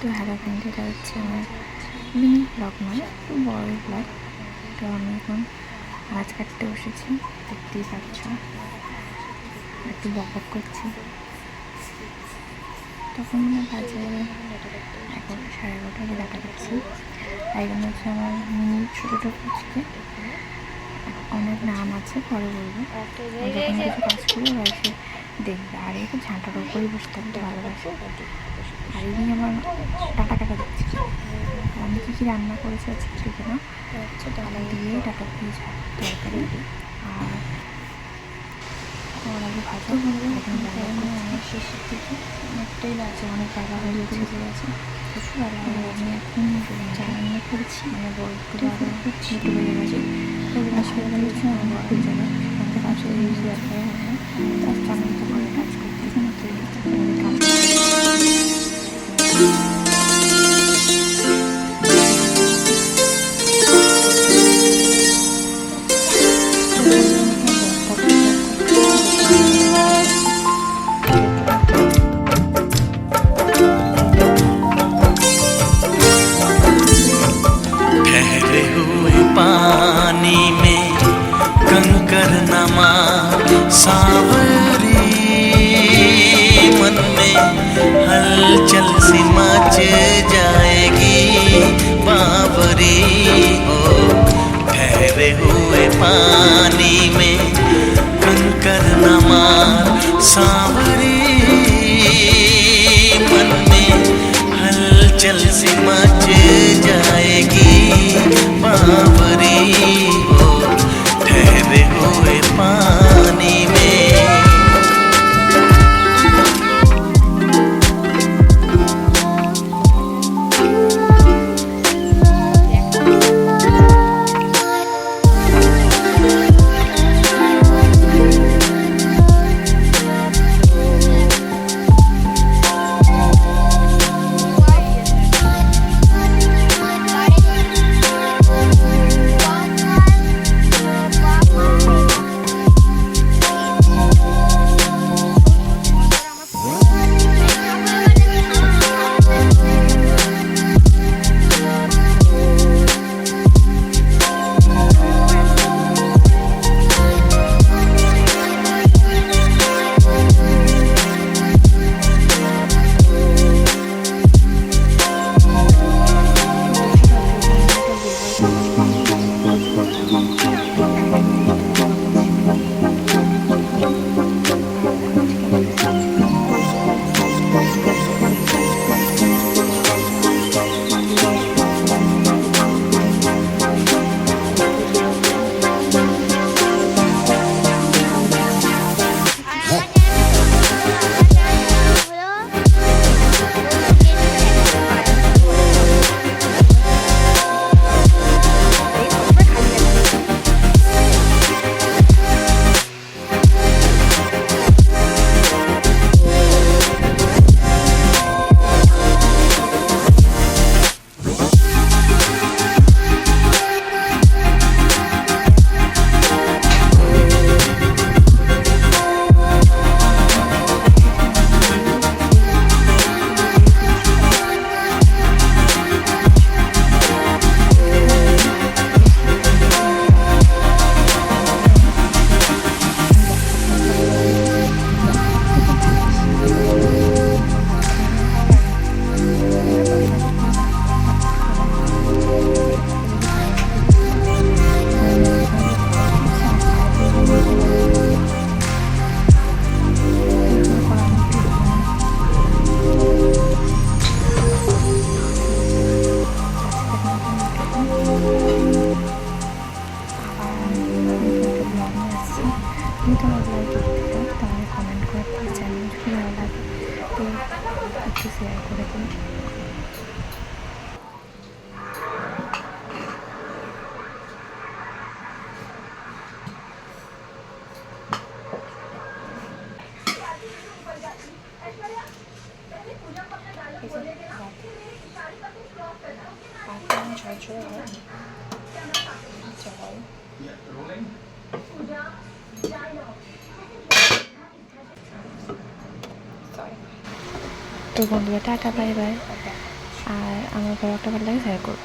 তো hello friend এটা হচ্ছে আমার মিনি ব্লগ একটু বড় ব্লগ তো আমি এখন মাছ কাটতে বসেছি, দেখতেই পাচ্ছ। একটু বক বক করছি। তখন মানে বাজে এগারোটা সাড়ে এগারোটা দেখা যাচ্ছি। এখানে হচ্ছে আমার মিনি ছোটো ছোটো ফুচকে অনেক নাম আছে, পরে বলব। যখন কিছু কাজ করি, ওরা এসে দেখবে। আর একটু ঝাঁটার উপরেই বসে থাকতে ভালোবাসে। আর এই নিয়ে আমার টাকা টাকা দিচ্ছে। আমি কী কী রান্না করেছি আজকে ঠিক না ডালা দিয়ে টাকা দিয়ে তরকারি আর কড়াই ভাজা। এখন অনেক শেষের দিকে। অনেকটাই লাগছে অনেক টাকা হয়ে গেছে প্রচুর গেছে। আমি এখন যা রান্না করেছি মানে বলতে পারব ছোটো হয়ে গেছে তো আসলে আমার বড় আসলে ইউজ হয় না তার कंकर नमा, सावरी। मन में हलचल सी मच जाएगी, बावरी हो। ठहरे हुए पानी में कंकर नमा, सावरी। একটু শেয়ার করে দিন ঝরঝরে হয় জল তো বন্ধুরা টাটা বাই বাই। আর আমার ব্লগটা ভালো লাগে শেয়ার করব